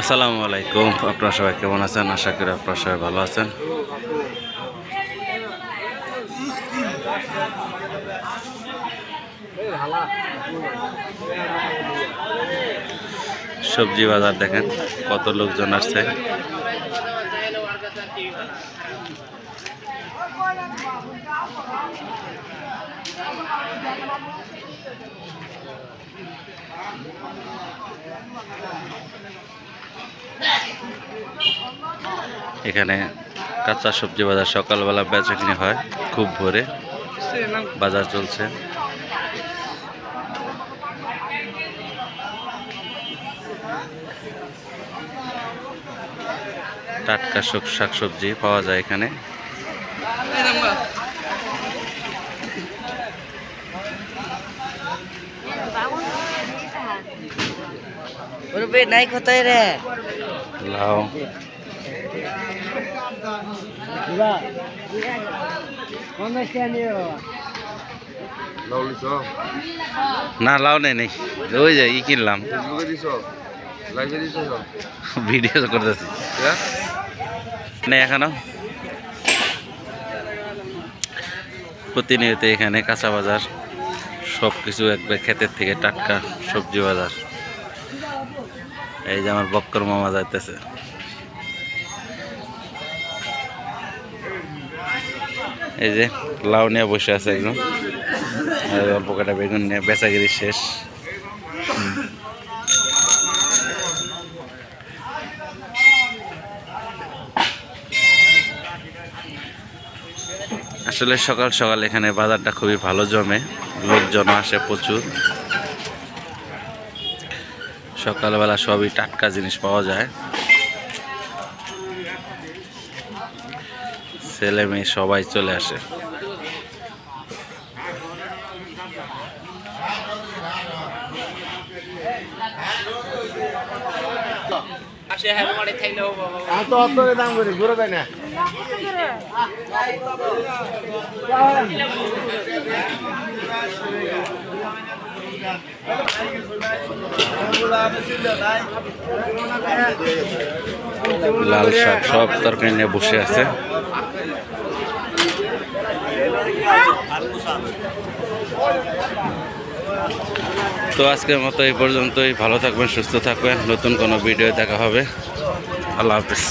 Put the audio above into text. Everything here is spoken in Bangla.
আসসালামু আলাইকুম। আপনারা সবাই কেমন আছেন? আশা করি আপনারা সবাই ভালো আছেন। সবজি বাজার দেখেন, কত লোকজন আসছে। এখানে কাঁচা সবজি বাজার সকালবেলা বেচা কিনে হয় খুব ভোরে। বাজার চলছে। টাটকা শাক শাকসবজি পাওয়া যায় এখানে। নাই কোথায় রে? লাউলিছ না লাউ নেই নেই। ওই যে ই কিনলাম। ভিডিও করতেছি। নেই এখনও। প্রতিনিয়ত এখানে কাঁচা বাজার সব কিছু একবার ক্ষেতের থেকে টাটকা সবজি বাজার। এই যে আমার বক্কর মামা যাইতেছে। এই যে, লাউ নিয়ে বসে আছে একদম অল্প কাটা বেগুন নিয়ে বেচাগিরি শেষ। আসলে সকাল সকাল এখানে বাজারটা খুবই ভালো জমে। লোকজন আসে প্রচুর। সকালবেলা সবই টাটকা জিনিস পাওয়া যায়। ছেলে মেয়ে সবাই চলে আসে। এত অত দাম করি ঘুরে না। লাল শাক সব তরকারি নিয়ে বসে আছে। তো আজকের মতো এই পর্যন্তই। ভালো থাকবেন, সুস্থ থাকবেন। নতুন কোনো ভিডিও দেখা হবে। আল্লাহ হাফিজ।